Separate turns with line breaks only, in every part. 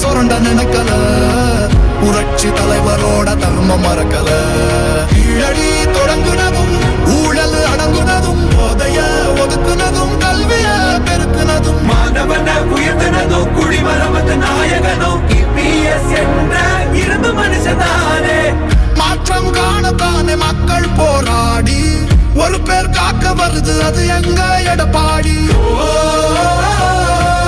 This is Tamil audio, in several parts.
சுரண்ட நினைக்கல. புரட்சி தலைவரோட தர்மம் மறக்கல. கீழடி தொடங்குனதும் ஊழல் அடங்குனதும் போதைய ஒதுக்குனதும் கல்விய பெருக்குனதும்.
மாணவன உயர்ந்தனதோ குடிமரமத்த நாயகனோ இபிஎஸ் என்ற இரும்பு மனுஷதானே.
மாற்றம் காணத்தானே மக்கள் போராடி. ஒரு பேர் காக்க வருது அது எங்க எடப்பாடி? புரட்சி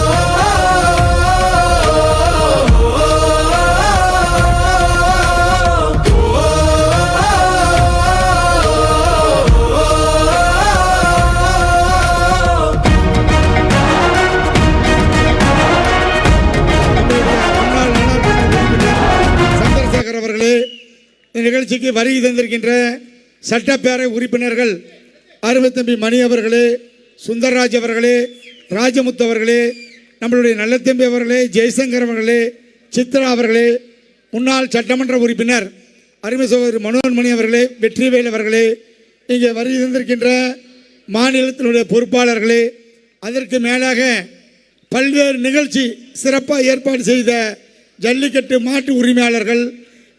நிகழ்ச்சிக்கு வருகை தந்திருக்கின்ற சட்டப்பேரவை உறுப்பினர்கள் அருமைத்தம்பி மணி அவர்களே சுந்தரராஜ் அவர்களே ராஜமுத்து அவர்களே நம்மளுடைய நல்லத்தம்பி அவர்களே ஜெய்சங்கர் அவர்களே சித்ரா அவர்களே முன்னாள் சட்டமன்ற உறுப்பினர் அருமை சகோதரி மனோகர் மணி அவர்களே வெற்றிவேல் அவர்களே இங்கே வருகை தந்திருக்கின்ற மாநிலத்தினுடைய பொறுப்பாளர்களே அதற்கு மேலாக பல்வேறு நிகழ்ச்சி சிறப்பாக ஏற்பாடு செய்த ஜல்லிக்கட்டு மாட்டு உரிமையாளர்கள்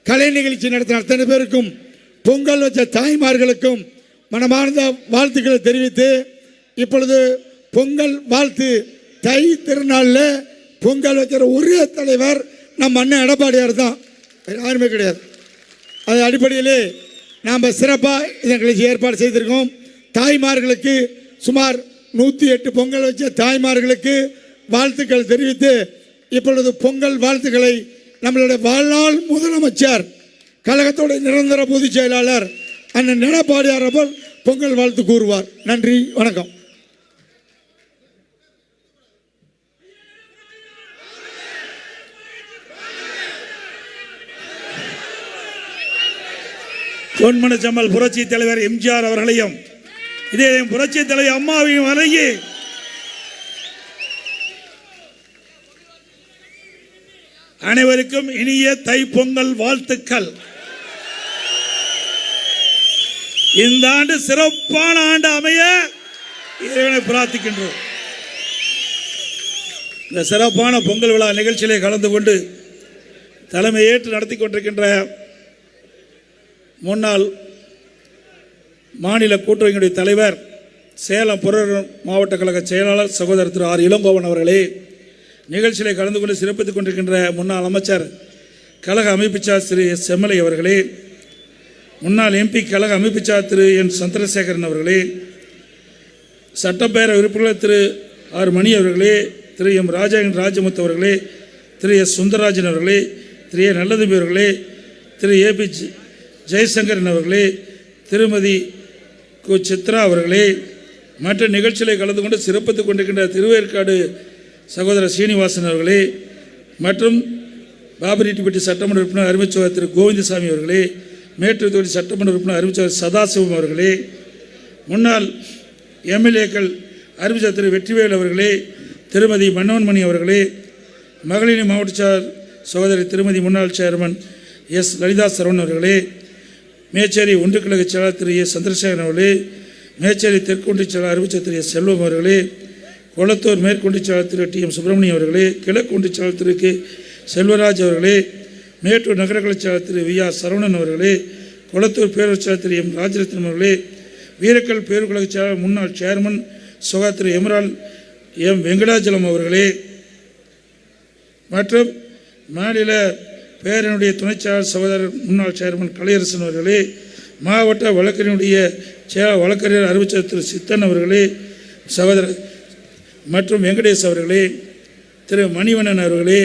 கலை நிகழ்ச்சி நடத்தின அத்தனை பேருக்கும் பொங்கல் வச்ச தாய்மார்களுக்கும் மனமார்ந்த வாழ்த்துக்களை தெரிவித்து இப்பொழுது பொங்கல் வாழ்த்து தை திருநாளில் பொங்கல் வைக்கிற ஒரே தலைவர் நம்ம அண்ணன் எடப்பாடியார் தான். யாருமே கிடையாது. அது அடிப்படையிலே நாம் சிறப்பாக இந்த நிகழ்ச்சி ஏற்பாடு செய்திருக்கோம். தாய்மார்களுக்கு சுமார் நூற்றி எட்டு பொங்கல் வச்ச தாய்மார்களுக்கு வாழ்த்துக்கள் தெரிவித்து இப்பொழுது பொங்கல் வாழ்த்துக்களை நம்மளுடைய வாழ்நாள் முதலமைச்சர் கழகத்தோட நிரந்தர பொதுச் செயலாளர் அண்ணன் எடப்பாடியார் பொங்கல் வாழ்த்து கூறுவார். நன்றி வணக்கம்.
பொன்மனச்சம்மல் புரட்சி தலைவர் எம்ஜிஆர் அவர்களையும் இதே புரட்சி தலைவர் அம்மாவையும் வணங்கி அனைவருக்கும் இனிய தைப்பொங்கல் வாழ்த்துக்கள். இந்த ஆண்டு சிறப்பான ஆண்டு அமைய இறைவனை பிரார்த்திக்கின்றோம். இந்த சிறப்பான பொங்கல் விழா நிகழ்ச்சியிலே கலந்து கொண்டு தலைமை ஏற்று நடத்தி கொண்டிருக்கின்ற முன்னாள் மாநில கூட்டுறவுடைய தலைவர் சேலம் புற மாவட்ட கழக செயலாளர் சகோதரர் திரு ஆர் இளங்கோவன் அவர்களே நிகழ்ச்சியில் கலந்து கொண்டு சிறப்பித்துக் கொண்டிருக்கின்ற முன்னாள் அமைச்சர் கழக அமைப்புச்சார் திரு எஸ் செம்மலை அவர்களே முன்னாள் எம்பி கழக அமைப்புச்சார் திரு என் சந்திரசேகரன் அவர்களே சட்டப்பேரவை உறுப்பினர் திரு ஆர் மணி அவர்களே திரு எம் ராஜேந்திர ராஜமுத்து அவர்களே திரு எஸ் சுந்தரராஜன் அவர்களே திரு ஏ நல்லதம்பி அவர்களே திரு ஏ பி ஜெ- ஜெயசங்கரன் அவர்களே திருமதி கு சித்ரா அவர்களே மற்ற நிகழ்ச்சிகளை கலந்து கொண்டு சிறப்பித்துக் கொண்டிருக்கின்ற திருவேற்காடு சகோதரர் சீனிவாசன் அவர்களே மற்றும் பாபரிட்டிப்பட்டி சட்டமன்ற உறுப்பினர் அறிவிச்சவர் திரு கோவிந்தசாமி அவர்களே மேட்டூர் தொகுதி சட்டமன்ற உறுப்பினர் அறிவிச்சவர் சதாசிவம் அவர்களே முன்னாள் எம்எல்ஏக்கள் அறிவிச்சர் திரு வெற்றிவேல் அவர்களே திருமதி மன்னோன்மணி அவர்களே மகளிர் மாவட்டச்சார் சகோதரி திருமதி முன்னாள் சேர்மன் எஸ். லலிதா சரவணன் அவர்களே மேச்சேரி ஒன்று கிழக்கு செயலாளர் திரு எஸ். சந்திரசேகரன் அவர்களே மேச்சேரி தெற்கொன்றிய செயலாளர் அறிவிச்சர் திரு எஸ். செல்வம் அவர்களே கொளத்தூர் மேற்கொண்டிச்சாளர் திரு டி எம் சுப்பிரமணியம் அவர்களே கிழக்கு ஒன்றிய திரு கே செல்வராஜ் அவர்களே மேட்டூர் நகரக்கலை திரு வி ஆர் சரவணன் அவர்களே கொளத்தூர் பேரூர் திரு எம் ராஜரத்னம் அவர்களே வீரக்கல் பேருக்கழக முன்னாள் சேர்மன் சுகா திரு எமரால் எம் வெங்கடாச்சலம் அவர்களே மற்றும் மாநில பேரனுடைய துணைச்செயலாளர் சகோதரர் முன்னாள் சேர்மன் கலையரசன் அவர்களே மாவட்ட வழக்கறிஞருடைய செயல் வழக்கறிஞர் அறிவிச்சர் திரு சித்தன் அவர்களே சகோதரர் மற்றும் வெங்கடேஷ் அவர்களே திரு மணிவண்ணன் அவர்களே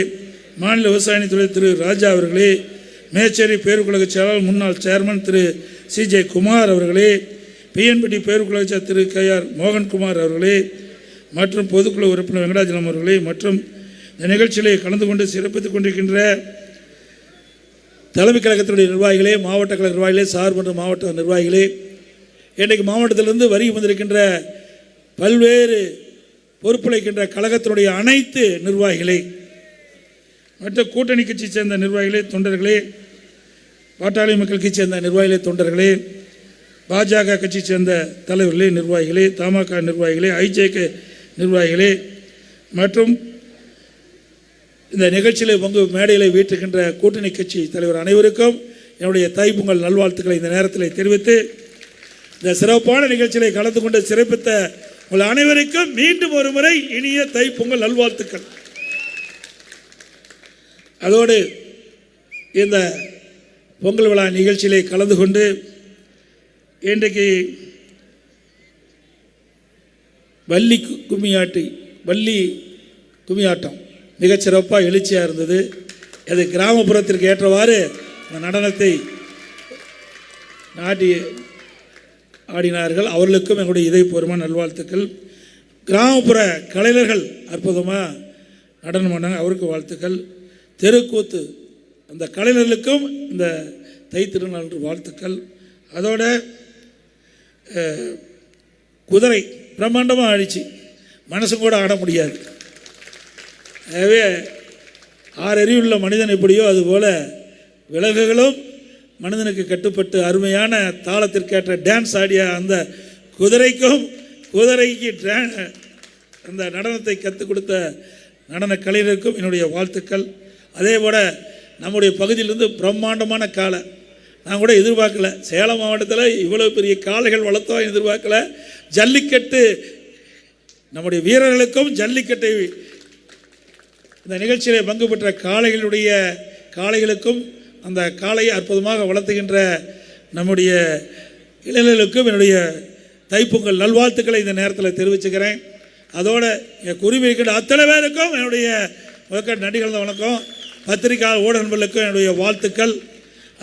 மாநில விவசாயத்துறை திரு ராஜா அவர்களே மேச்சேரி பேருக்குலக செயலாளர் முன்னாள் chairman Thiru C J Kumar அவர்களே பிஎன்பட்டி பேருக்குலக திரு கே ஆர் மோகன்குமார் அவர்களே மற்றும் பொதுக்குழு உறுப்பினர் வெங்கடாஜலம் அவர்களே மற்றும் இந்த நிகழ்ச்சியிலே கலந்து கொண்டு சிறப்பித்துக் கொண்டிருக்கின்ற தலைமை கழகத்தினுடைய நிர்வாகிகளே மாவட்ட கழக நிர்வாகிகளே சார்பற்ற மாவட்ட நிர்வாகிகளே இன்றைக்கு மாவட்டத்திலிருந்து வரி வந்திருக்கின்ற பல்வேறு பொறுப்புழைக்கின்ற கழகத்தினுடைய அனைத்து நிர்வாகிகளே மற்ற கூட்டணி கட்சியை சேர்ந்த நிர்வாகிகளே தொண்டர்களே பாட்டாளி மக்கள் கட்சி சேர்ந்த நிர்வாகிகளே தொண்டர்களே பாஜக கட்சியை சேர்ந்த தலைவர்களே நிர்வாகிகளே தமாக நிர்வாகிகளே ஐஜேகே நிர்வாகிகளே மற்றும் இந்த நிகழ்ச்சியில் பங்கு மேடையில் வீட்டுகின்ற கூட்டணி கட்சி தலைவர் அனைவருக்கும் என்னுடைய தைப்பொங்கல் நல்வாழ்த்துக்களை இந்த நேரத்தில் தெரிவித்து இந்த சிறப்பான நிகழ்ச்சியில் கலந்து கொண்டு சிறப்பித்த உங்கள் அனைவருக்கும் மீண்டும் ஒரு முறை இனிய தைப்பொங்கல் நல்வாழ்த்துக்கள். அதோடு இந்த பொங்கல் விழா நிகழ்ச்சியிலே கலந்து கொண்டு இன்றைக்கு வள்ளி கும்மியாட்டி வள்ளி கும்மியாட்டம் மிகச்சிறப்பாக எழுச்சியாக இருந்தது. அது கிராமப்புறத்திற்கு ஏற்றவாறு அந்த நடனத்தை நாட்டி ஆடினார்கள். அவர்களுக்கும் எங்களுடைய இதயபூர்வமான நல்வாழ்த்துக்கள். கிராமப்புற கலைஞர்கள் அற்புதமாக நடனம் பண்ணாங்க அவருக்கு வாழ்த்துக்கள். தெருக்கூத்து அந்த கலைஞர்களுக்கும் இந்த தை திருநாள் வாழ்த்துக்கள். அதோட குதிரை பிரம்மாண்டமாக ஆடிச்சு. மனசும் கூட ஆட முடியாது. ஆகவே ஆறறிவுள்ள மனிதன் எப்படியோ அதுபோல் விலங்குகளும் மனிதனுக்கு கட்டுப்பட்டு அருமையான தாளத்திற்கேற்ற டான்ஸ் ஆடிய அந்த குதிரைக்கும் குதிரைக்கு டே- அந்த நடனத்தை கற்றுக் கொடுத்த நடன கலைஞருக்கும் என்னுடைய வாழ்த்துக்கள். அதே போல் நம்முடைய பகுதியிலிருந்து பிரம்மாண்டமான காளை. நான் கூட எதிர்பார்க்கல. சேலம் மாவட்டத்தில் இவ்வளோ பெரிய காளைகள் வளர்த்தோம் எதிர்பார்க்கல. ஜல்லிக்கட்டு நம்முடைய வீரர்களுக்கும் ஜல்லிக்கட்டை இந்த நிகழ்ச்சியில் பங்கு பெற்ற காளைகளுடைய காளைகளுக்கும் அந்த காளையை அற்புதமாக வளர்த்துகின்ற நம்முடைய இளைஞர்களுக்கும் என்னுடைய தைப்பொங்கல் நல்வாழ்த்துக்களை இந்த நேரத்தில் தெரிவிச்சுக்கிறேன். அதோட என் குருவி இருக்கின்ற அத்தனை பேருக்கும் என்னுடைய முதற்கட் நடிகர்ந்த வணக்கம். பத்திரிகை ஊடகங்களுக்கும் என்னுடைய வாழ்த்துக்கள்.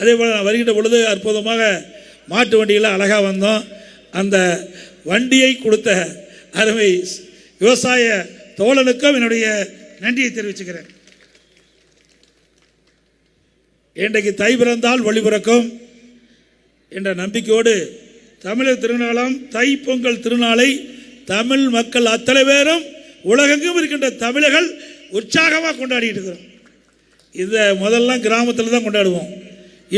அதே போல் நான் வருகின்ற பொழுது அற்புதமாக மாட்டு வண்டியில் அழகாக வந்தோம். அந்த வண்டியை கொடுத்த அருமை விவசாய தோழனுக்கும் என்னுடைய நன்றியை தெரிவிச்சுக்கிறேன். இன்றைக்கு தை பிறந்தால் வழி பிறக்கும் என்ற நம்பிக்கையோடு தமிழர் திருநாளாம் தை பொங்கல் திருநாளை தமிழ் மக்கள் அத்தனை பேரும் உலகெங்கும் இருக்கின்ற தமிழர்கள் உற்சாகமாக கொண்டாடிட்டு இருக்கிறோம். இதை முதல்ல கிராமத்தில் தான் கொண்டாடுவோம்.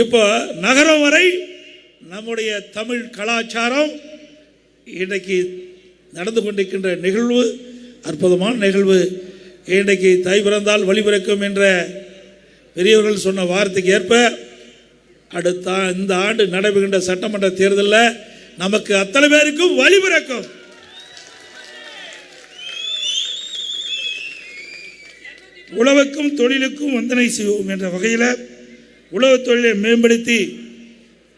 இப்போ நகரம் வரை நம்முடைய தமிழ் கலாச்சாரம் இன்றைக்கு நடந்து கொண்டிருக்கின்ற நிகழ்வு அற்புதமான நிகழ்வு. இன்றைக்கு தை பிறந்தால் வழிபிறக்கும் என்ற பெரியவர்கள் சொன்ன வார்த்தைக்கு ஏற்ப அடுத்த இந்த ஆண்டு நடைபெறுகின்ற சட்டமன்ற தேர்தலில் நமக்கு அத்தனை பேருக்கும் வழிபிறக்கும் உழவுக்கும் தொழிலுக்கும் வந்தனை செய்வோம் என்ற வகையில் உழவு தொழிலை மேம்படுத்தி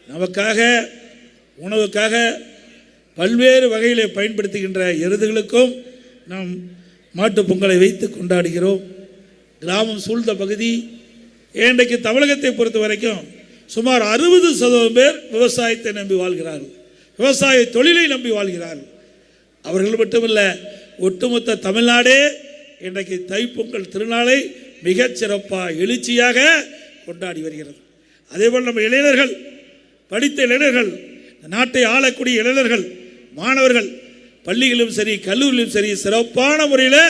நமக்காக உணவுக்காக பல்வேறு வகையிலே பயன்படுத்துகின்ற எருதுகளுக்கும் நாம் மாட்டு பொங்கலை வைத்து கொண்டாடுகிறோம். கிராமம் சூழ்ந்த பகுதி இன்றைக்கு தமிழகத்தை பொறுத்த வரைக்கும் சுமார் அறுபது சதவீதம் பேர் விவசாயத்தை நம்பி வாழ்கிறார்கள். விவசாய தொழிலை நம்பி வாழ்கிறார்கள். அவர்கள் மட்டுமில்லை ஒட்டுமொத்த தமிழ்நாடே இன்றைக்கு தைப்பொங்கல் திருநாளை மிகச்சிறப்பாக எழுச்சியாக கொண்டாடி வருகிறது. அதேபோல் நம்ம இளைஞர்கள் படித்த இளைஞர்கள் இந்த நாட்டை ஆளக்கூடிய இளைஞர்கள் மாணவர்கள் பள்ளிகளிலும் சரி கல்லூரியிலும் சரி சிறப்பான முறையில்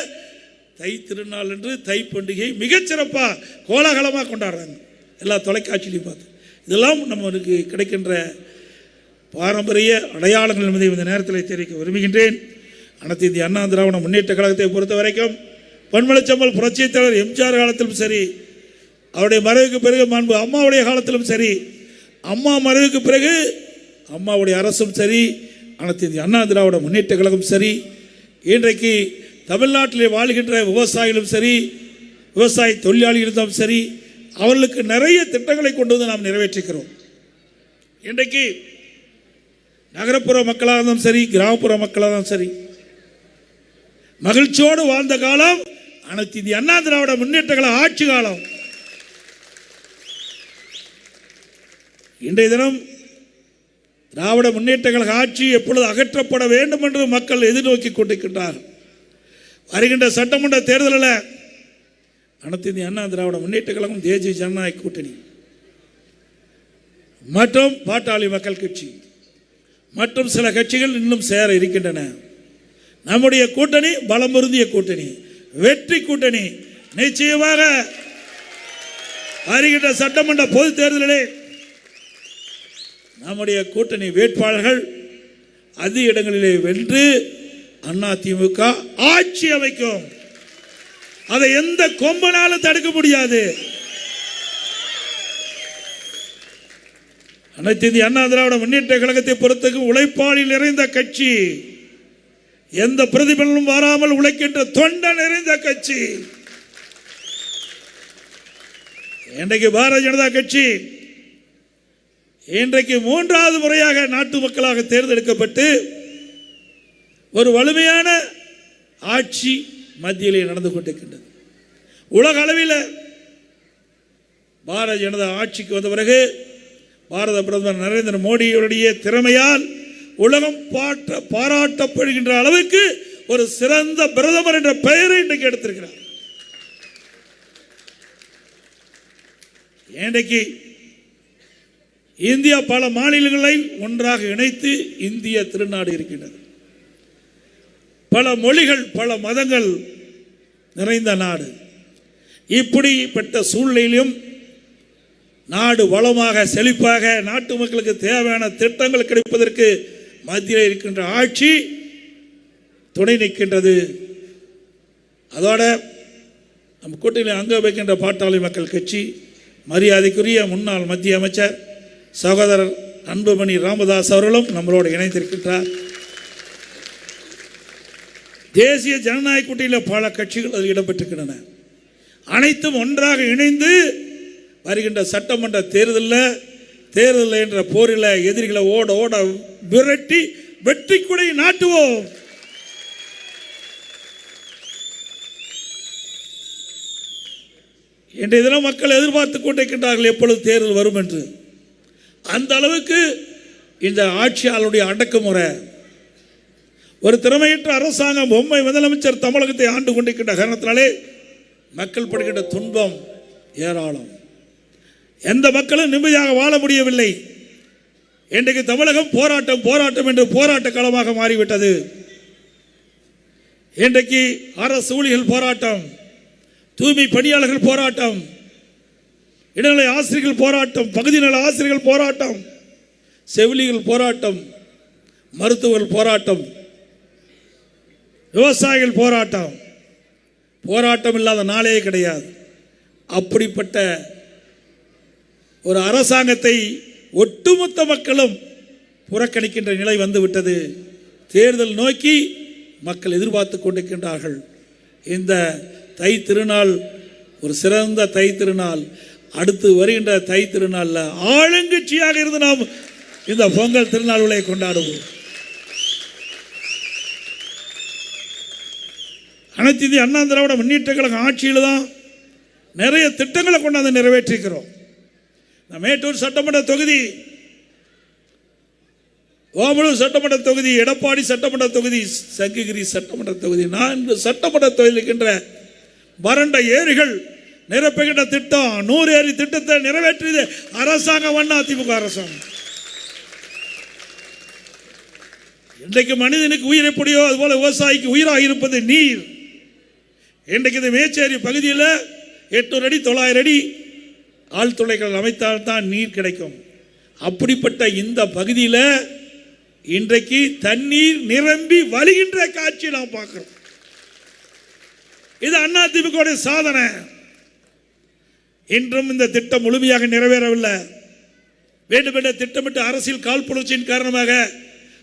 தை திருநாள் என்று தை பண்டிகை மிகச்சிறப்பாக கோலாகலமாக கொண்டாடுறாங்க. எல்லா தொலைக்காட்சியிலையும் பார்த்து. இதெல்லாம் நம்மளுக்கு கிடைக்கின்ற பாரம்பரிய அடையாளங்கள் என்பதை இந்த நேரத்தில் தெரிவிக்க விரும்புகின்றேன். அனைத்து இந்திய அண்ணா திராவிட முன்னேற்ற கழகத்தை பொறுத்த வரைக்கும் பொன்மலைச்சம்பல் புரட்சித் தலைவர் எம்ஜிஆர் காலத்திலும் சரி அவருடைய மறைவுக்கு பிறகு மாண்பு அம்மாவுடைய காலத்திலும் சரி அம்மா மறைவுக்கு பிறகு அம்மாவுடைய அரசும் சரி அனைத்து இந்திய அண்ணா திராவிட முன்னேற்ற கழகம் சரி. இன்றைக்கு தமிழ்நாட்டிலே வாழ்கின்ற விவசாயிகளும் சரி விவசாய தொழிலாளிகளும் சரி அவர்களுக்கு நிறைய திட்டங்களை கொண்டு வந்து நாம் நிறைவேற்றிக்கிறோம். இன்றைக்கு நகரப்புற மக்களாக இருந்தாலும் சரி கிராமப்புற மக்களாக இருந்தாலும் சரி மகிழ்ச்சியோடு வாழ்ந்த காலம் அனைத்து இந்திய அண்ணா திராவிட முன்னேற்றங்கள ஆட்சி காலம். இன்றைய தினம் திராவிட முன்னேற்றங்கள் ஆட்சி எப்பொழுது அகற்றப்பட வேண்டும் என்று மக்கள் எதிர்நோக்கி கொண்டிருக்கின்றார்கள். வருகின்ற சட்டமன்ற தேர்தலில் அனைத்து இந்திய அண்ணா திராவிட முன்னேற்ற கழகம் தேசிய ஜனநாயக கூட்டணி மற்றும் பாட்டாளி மக்கள் கட்சி மற்றும் சில கட்சிகள் இன்னும் சேர இருக்கின்றன. நம்முடைய கூட்டணி பலம் பொருந்திய கூட்டணி வெற்றி கூட்டணி. நிச்சயமாக வருகின்ற சட்டமன்ற பொது தேர்தலிலே நம்முடைய கூட்டணி வேட்பாளர்கள் அதிக இடங்களிலே வென்று அண்ணா திமுக ஆட்சி அமைக்கும். அதை எந்த கொம்பனாலும் தடுக்க முடியாது. அனைத்து இந்திய அண்ணா திராவிட முன்னேற்ற கழகத்தை பொறுத்தக்கு உழைப்பாளி நிறைந்த கட்சி. எந்த பிரதிபலனும் வராமல் உழைக்கின்ற தொண்டை நிறைந்த கட்சி. இன்றைக்கு பாரதிய ஜனதா கட்சி இன்றைக்கு மூன்றாவது முறையாக நாட்டு மக்களாக தேர்ந்தெடுக்கப்பட்டு ஒரு வலிமையான ஆட்சி மத்தியிலே நடந்து கொண்டிருக்கின்றது. உலக அளவில் பாரதிய ஜனதா ஆட்சிக்கு வந்த பிறகு பாரத பிரதமர் நரேந்திர மோடியுடைய திறமையால் உலகம் பாட்ட பாராட்டப்படுகின்ற அளவுக்கு ஒரு சிறந்த பிரதமர் என்ற பெயரை இன்றைக்கு எடுத்திருக்கிறார். இன்றைக்கு இந்தியா பல மாநிலங்களை ஒன்றாக இணைத்து இந்திய திருநாடு இருக்கின்றது. பல மொழிகள் பல மதங்கள் நிறைந்த நாடு. இப்படிப்பட்ட சூழ்நிலையிலும் நாடு வளமாக செழிப்பாக நாட்டு மக்களுக்கு தேவையான திட்டங்கள் கிடைப்பதற்கு மத்தியில் இருக்கின்ற ஆட்சி துணை நிற்கின்றது. அதோட நம் கூட்டணியில் அங்க வைக்கின்ற பாட்டாளி மக்கள் கட்சி மரியாதைக்குரிய முன்னாள் மத்திய அமைச்சர் சகோதரர் அன்புமணி ராமதாஸ் அவர்களும் நம்மளோடு இணைந்திருக்கின்றார். தேசிய ஜனநாயக கூட்டணியில் பல கட்சிகள் அதில் இடம்பெற்றிருக்கின்றன. அனைத்தும் ஒன்றாக இணைந்து வருகின்ற சட்டமன்ற தேர்தலில் தேர்தல் என்ற போரில் எதிரிகளை ஓட ஓட விரட்டி வெற்றி கொடை நாட்டுவோம். இன்றைய தினம் மக்கள் எதிர்பார்த்து கொண்டிருக்கின்றார்கள் எப்பொழுது தேர்தல் வரும் என்று. அந்த அளவுக்கு இந்த ஆட்சியாளருடைய அடக்குமுறை ஒரு திறமையற்ற அரசாங்கம் பொம்மை முதலமைச்சர் தமிழகத்தை ஆண்டு கொண்டிருக்கின்ற காரணத்தினாலே மக்கள் படுகின்ற துன்பம் ஏராளம். எந்த மக்களும் நிம்மதியாக வாழ முடியவில்லை. இன்றைக்கு தமிழகம் போராட்டம் போராட்டம் என்று போராட்ட களமாக மாறிவிட்டது. இன்றைக்கு அரசு ஊழியர்கள் போராட்டம் தூய்மை பணியாளர்கள் போராட்டம் இடைநிலை ஆசிரியர்கள் போராட்டம் பகுதி நல ஆசிரியர்கள் போராட்டம் செவிலிகள் போராட்டம் மருத்துவர்கள் போராட்டம் விவசாயிகள் போராட்டம். போராட்டம் இல்லாத நாளே கிடையாது. அப்படிப்பட்ட ஒரு அரசாங்கத்தை ஒட்டுமொத்த மக்களும் புறக்கணிக்கின்ற நிலை வந்துவிட்டது. தேர்தல் நோக்கி மக்கள் எதிர்பார்த்து கொண்டிருக்கின்றார்கள். இந்த தை திருநாள் ஒரு சிறந்த தை திருநாள் அடுத்து வருகின்ற தை திருநாளில் ஆளுங்கட்சியாக இருந்து நாம் இந்த பொங்கல் திருநாள்களை கொண்டாடுவோம். அனைத்து இந்திய அண்ணா திராவிட முன்னேற்ற கழகம் ஆட்சியில் தான் நிறைய திட்டங்களை கொண்டாந்து நிறைவேற்றிருக்கிறோம். இந்த மேட்டூர் சட்டமன்ற தொகுதி ஓமலூர் சட்டமன்ற தொகுதி எடப்பாடி சட்டமன்ற தொகுதி சங்ககிரி சட்டமன்ற தொகுதி. நான்கு சட்டமன்ற தொகுதி இருக்கின்ற வறண்ட ஏரிகள் நிரப்புகின்ற திட்டம் நூறு ஏரி திட்டத்தை நிறைவேற்றியது அரசாங்கம் அண்ணா அதிமுக அரசாங்கம். இன்றைக்கு மனிதனுக்கு உயிர் எப்படியோ அதுபோல விவசாயிக்கு உயிராக இருப்பது நீர். இன்றைக்கு இந்த மேச்சேரி பகுதியில் எட்நூறு அடி தொள்ளாயிரம் அடி ஆழ்துளைகள் அமைத்தால்தான் நீர் கிடைக்கும். அப்படிப்பட்ட இந்த பகுதியில் இன்றைக்கு தண்ணீர் நிரம்பி வழிகின்ற காட்சி நாம் பார்க்கிறோம். இது அண்ணா திமுக சாதனை. இன்றும் இந்த திட்டம் முழுமையாக நிறைவேறவில்லை. வேண்டுமென்ற திட்டமிட்ட அரசியல் காழ்ப்புணர்ச்சியின் காரணமாக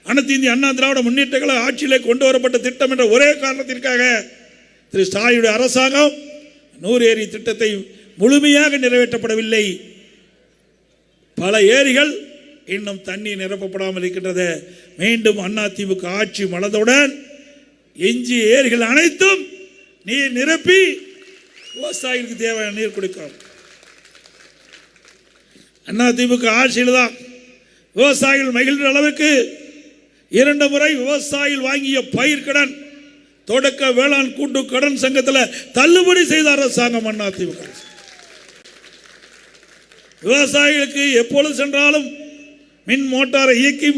அனைத்து இந்திய அண்ணா திராவிட முன்னேற்றங்களை ஆட்சியிலே கொண்டு வரப்பட்ட திட்டம் என்ற ஒரே காரணத்திற்காக திரு ஸ்டாலினுடைய அரசாங்கம் நூறு ஏரி திட்டத்தை முழுமையாக நிறைவேற்றப்படவில்லை. பல ஏரிகள் இன்னும் தண்ணீர் நிரப்பப்படாமல் இருக்கின்றது மீண்டும் அதிமுக ஆட்சி மலர்ந்தவுடன் எஞ்சிய ஏரிகள் அனைத்தும் நீர் நிரப்பி விவசாயிகளுக்கு தேவையான நீர் கொடுக்கும் அதிமுக ஆட்சியில் தான் விவசாயிகள் மகிழ்ந்த அளவுக்கு இரண்டு முறை விவசாயிகள் வாங்கிய பயிர்கடன் தொடக்க வேளாண் கூட்டு கடன் சங்கத்தில் தள்ளுபடி செய்த அரசாங்கம் அதிமுக அரசு. விவசாயிகளுக்கு எப்பொழுது சென்றாலும் மின் மோட்டாரை இயக்கி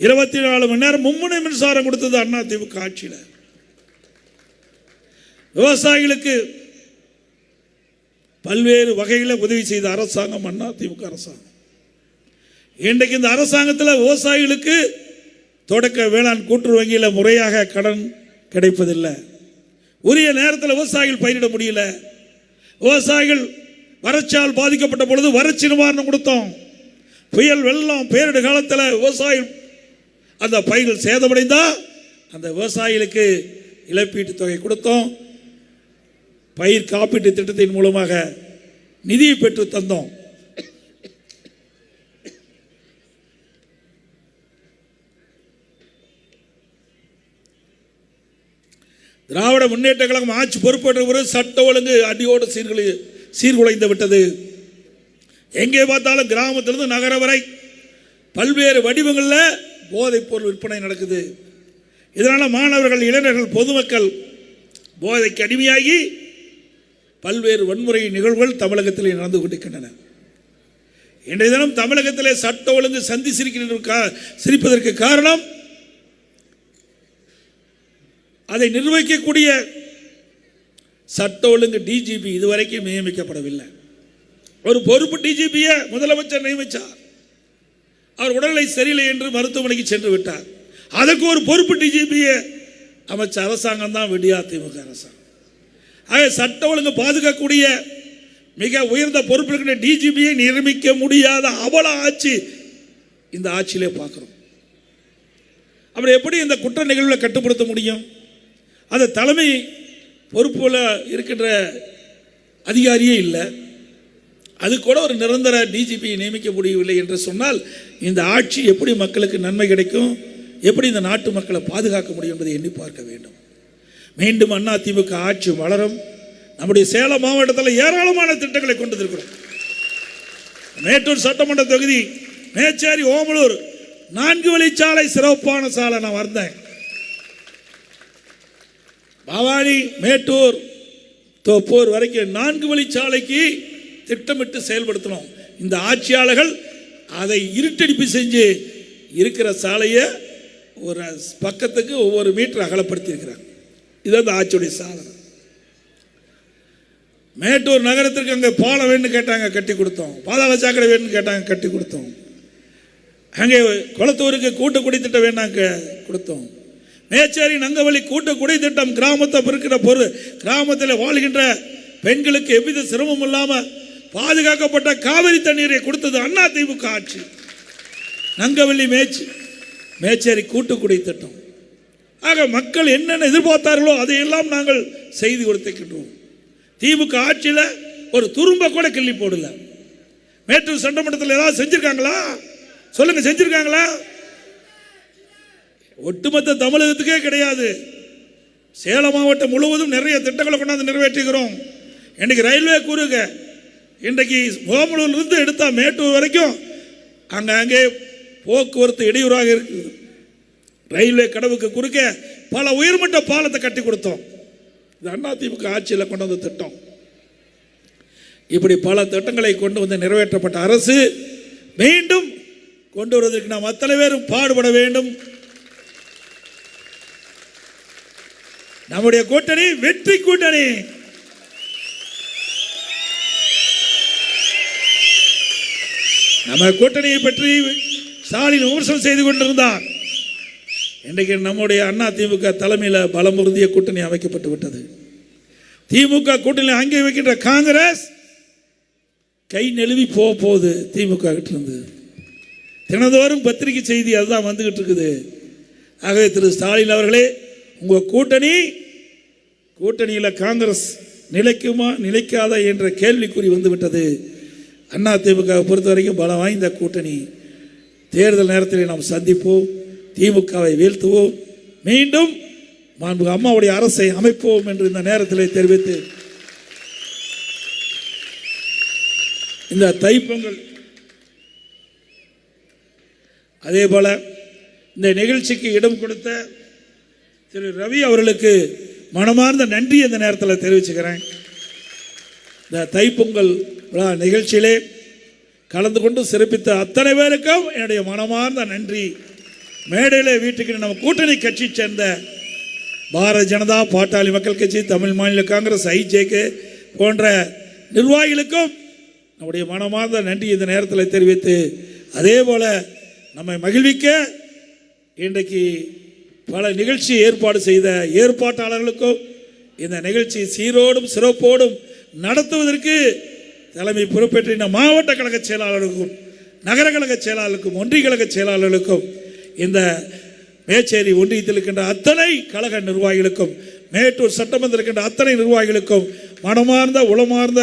இருபத்தி நாலு மணி நேரம் மும்முனை மின்சாரம் கொடுத்தது அண்ணா திமுக ஆட்சியில் விவசாயிகளுக்கு பல்வேறு வகையில் உதவி செய்த அரசாங்கம் அண்ணா திமுக அரசாங்கம் இன்றைக்கு இந்த அரசாங்கத்தில் விவசாயிகளுக்கு தொடக்க வேளாண் கூட்டுறவு வங்கியில் முறையாக கடன் கிடைப்பதில்லை. உரிய நேரத்தில் விவசாயிகள் பயிரிட முடியல. விவசாயிகள் வறட்சியால் பாதிக்கப்பட்ட பொழுது வறட்சி நிவாரணம் கொடுத்தோம். புயல் வெள்ளம் பேரிடு காலத்தில் விவசாயம் அந்த பயிர்கள் சேதமடைந்தால் அந்த விவசாயிகளுக்கு இழப்பீட்டு தொகை கொடுத்தோம். பயிர் காப்பீட்டு திட்டத்தின் மூலமாக நிதியை பெற்று தந்தோம். திராவிட முன்னேற்ற கழகம் ஆட்சி பொறுப்பேற்ற பிறகு சட்ட ஒழுங்கு அடியோடு சீர்குலை சீர்குலைந்து விட்டது. எங்கே பார்த்தாலும் கிராமத்திலிருந்து நகர வரை பல்வேறு வடிவங்களில் போதைப் பொருள் விற்பனை நடக்குது. இதனால் மாணவர்கள் இளைஞர்கள் பொதுமக்கள் போதைக்கு அடிமையாகி பல்வேறு வன்முறை நிகழ்வுகள் தமிழகத்திலே நடந்து கொண்டிருக்கின்றன. இன்றைய தினம் தமிழகத்திலே சட்ட ஒழுங்கு சந்தி சிரிக்கின்ற கா- சிரிப்பதற்கு காரணம் அதை நிர்வகிக்கக்கூடிய சட்ட ஒழுங்கு டிஜிபி இதுவரைக்கும் நியமிக்கப்படவில்லை. ஒரு பொறுப்பு டிஜிபியை முதலமைச்சர் நியமித்தார் அவர் உடல்நிலை சரியில்லை என்று மருத்துவமனைக்கு சென்று விட்டார். அதுக்கு ஒரு பொறுப்பு டிஜிபியை அமைச்ச அரசாங்கம் தான் விடியா திமுக அரசாங்கம். ஆக சட்ட ஒழுங்கு பாதுகாக்கக்கூடிய மிக உயர்ந்த பொறுப்பு இருக்கிற டிஜிபியை நியமிக்க முடியாத அவல ஆட்சி இந்த ஆட்சியிலே பார்க்குறோம். அப்படி எப்படி இந்த குற்ற நிகழ்வுகளை கட்டுப்படுத்த முடியும்? அந்த தலைமை பொறுப்பில் இருக்கின்ற அதிகாரியே இல்லை. அது கூட ஒரு நிரந்தர டிஜிபியை நியமிக்க முடியவில்லை என்று சொன்னால் இந்த ஆட்சி எப்படி மக்களுக்கு நன்மை கிடைக்கும்? எப்படி இந்த நாட்டு மக்களை பாதுகாக்க முடியும் என்பதை எண்ணி பார்க்க வேண்டும். மீண்டும் அண்ணா திமுக ஆட்சி வளரும். நம்முடைய சேலம் மாவட்டத்தில் ஏராளமான திட்டங்களை கொண்டு வந்திருக்கிறோம். மேட்டூர் சட்டமன்ற தொகுதி மேச்சேரி ஓமலூர் நான்கு வழிச்சாலை சிறப்பான சாலை நான் வந்தேன். பவானி மேட்டூர் தோப்பூர் வரைக்கும் நான்கு வழிச்சாலைக்கு திட்டமிட்டு செயல்படுத்தணும் இந்த ஆட்சியாளர்கள் அதை இருட்டடிப்பு செஞ்சு இருக்கிற சாலையை ஒரு பக்கத்துக்கு ஒவ்வொரு மீட்டர் அகலப்படுத்தியிருக்கிறாங்க. இது அந்த ஆட்சியுடைய சாதனை. மேட்டூர் நகரத்திற்கு அங்கே பாலம் வேணும்னு கேட்டாங்க கட்டி கொடுத்தோம். பாதாள சாக்கடை வேணும்னு கேட்டாங்க கட்டி கொடுத்தோம். அங்கே குளத்தூருக்கு கூட்டுக்குடி திட்டம் வேணாங்க கொடுத்தோம். மேச்சேரி நங்கவழி கூட்டு குடி திட்டம் கிராமத்தை பிறக்கிற பொருள் கிராமத்தில் வாழ்கின்ற பெண்களுக்கு எவ்வித சிரமம் இல்லாமல் பாதுகாக்கப்பட்ட காவிரி தண்ணீரை கொடுத்தது அண்ணா திமுக ஆட்சி. நங்கவள்ளி மேய்ச்சி மேச்சேரி கூட்டுக்குடி திட்டம் ஆக மக்கள் என்னென்ன எதிர்பார்த்தார்களோ அதையெல்லாம் நாங்கள் செய்து கொடுத்துக்கிட்டோம். திமுக ஆட்சியில் ஒரு துரும்ப கூட கிள்ளி போடல. மேட்டூர் சட்டமன்றத்தில் ஏதாவது செஞ்சுருக்காங்களா? சொல்லுங்க செஞ்சுருக்காங்களா? ஒட்டுமொத்த தமிழகத்துக்கே கிடையாது. சேலம் மாவட்டம் முழுவதும் நிறைய திட்டங்களை கொண்டாந்து நிறைவேற்றுகிறோம். இன்றைக்கு ரயில்வே கூறுங்க இன்றைக்கு ஓமலூர்லேருந்து எடுத்தால் மேட்டூர் வரைக்கும் அங்கங்கே போக்குவரத்து இடையூறாக இருக்குது ரயில்வே கடவுக்கு குறுக்க பல உயர்மட்ட பாலத்தை கட்டி கொடுத்தோம். இது அதிமுக ஆட்சியில் கொண்டு வந்த திட்டம். இப்படி பல திட்டங்களை கொண்டு வந்து நிறைவேற்றப்பட்ட அரசு மீண்டும் கொண்டு வருவதற்கு நாம் அத்தனை பேரும் பாடுபட வேண்டும். நம்முடைய கூட்டணி வெற்றி கூட்டணி. நம்ம கூட்டணியை பற்றி ஸ்டாலின் விமர்சனம் செய்து கொண்டிருந்தார். இன்றைக்கு நம்முடைய அண்ணா திமுக தலைமையில் பலமுறுதிய கூட்டணி அமைக்கப்பட்டு விட்டது. திமுக கூட்டணி அங்கே வைக்கின்ற காங்கிரஸ் கை நெழுவி போக போகுது திமுக கிட்ட இருந்து தினந்தோறும் பத்திரிகை செய்தி அதுதான் வந்துகிட்டு இருக்குது. ஆகவே திரு ஸ்டாலின் அவர்களே உங்கள் கூட்டணி கூட்டணியில் காங்கிரஸ் நிலைக்குமா நிலைக்காதா என்ற கேள்விக்குறி வந்துவிட்டது. அண்ணா திமுக பொறுத்த வரைக்கும் பலம் வாய்ந்த கூட்டணி. தேர்தல் நேரத்தில் நாம் சந்திப்போம் திமுகவை வீழ்த்துவோம். மீண்டும் மாண்பு அம்மாவுடைய அரசை அமைப்போம் என்று இந்த நேரத்தில் தெரிவித்து இந்த தைப்பொங்கல் அதே போல இந்த நிகழ்ச்சிக்கு இடம் கொடுத்த திரு ரவி அவர்களுக்கு மனமார்ந்த நன்றி இந்த நேரத்தில் தெரிவிச்சுக்கிறேன். இந்த தைப்பொங்கல் விழா நிகழ்ச்சியிலே கலந்து கொண்டு சிறப்பித்த அத்தனை பேருக்கும் என்னுடைய மனமார்ந்த நன்றி. மேடையில் வீட்டுக்கு நம்ம கூட்டணி கட்சி சேர்ந்த பாரத ஜனதா பாட்டாளி மக்கள் கட்சி தமிழ் மாநில காங்கிரஸ் ஐஜேகே போன்ற நிர்வாகிகளுக்கும் நம்முடைய மனமார்ந்த நன்றி இந்த நேரத்தில் தெரிவித்து அதே போல் நம்மை மகிழ்விக்க இன்றைக்கு பல நிகழ்ச்சி ஏற்பாடு செய்த ஏற்பாட்டாளர்களுக்கும் இந்த நிகழ்ச்சி சீரோடும் சிறப்போடும் நடத்துவதற்கு தலைமை பொறுப்பேற்றின மாவட்ட கழக செயலாளருக்கும் நகர கழக செயலாளருக்கும் ஒன்றிய கழக செயலாளர்களுக்கும் இந்த மேச்சேரி ஒன்றியத்தில் இருக்கின்ற அத்தனை கழக நிர்வாகிகளுக்கும் மேட்டூர் சட்டமன்றத்தில் இருக்கின்ற அத்தனை நிர்வாகிகளுக்கும் மனமார்ந்த உளமார்ந்த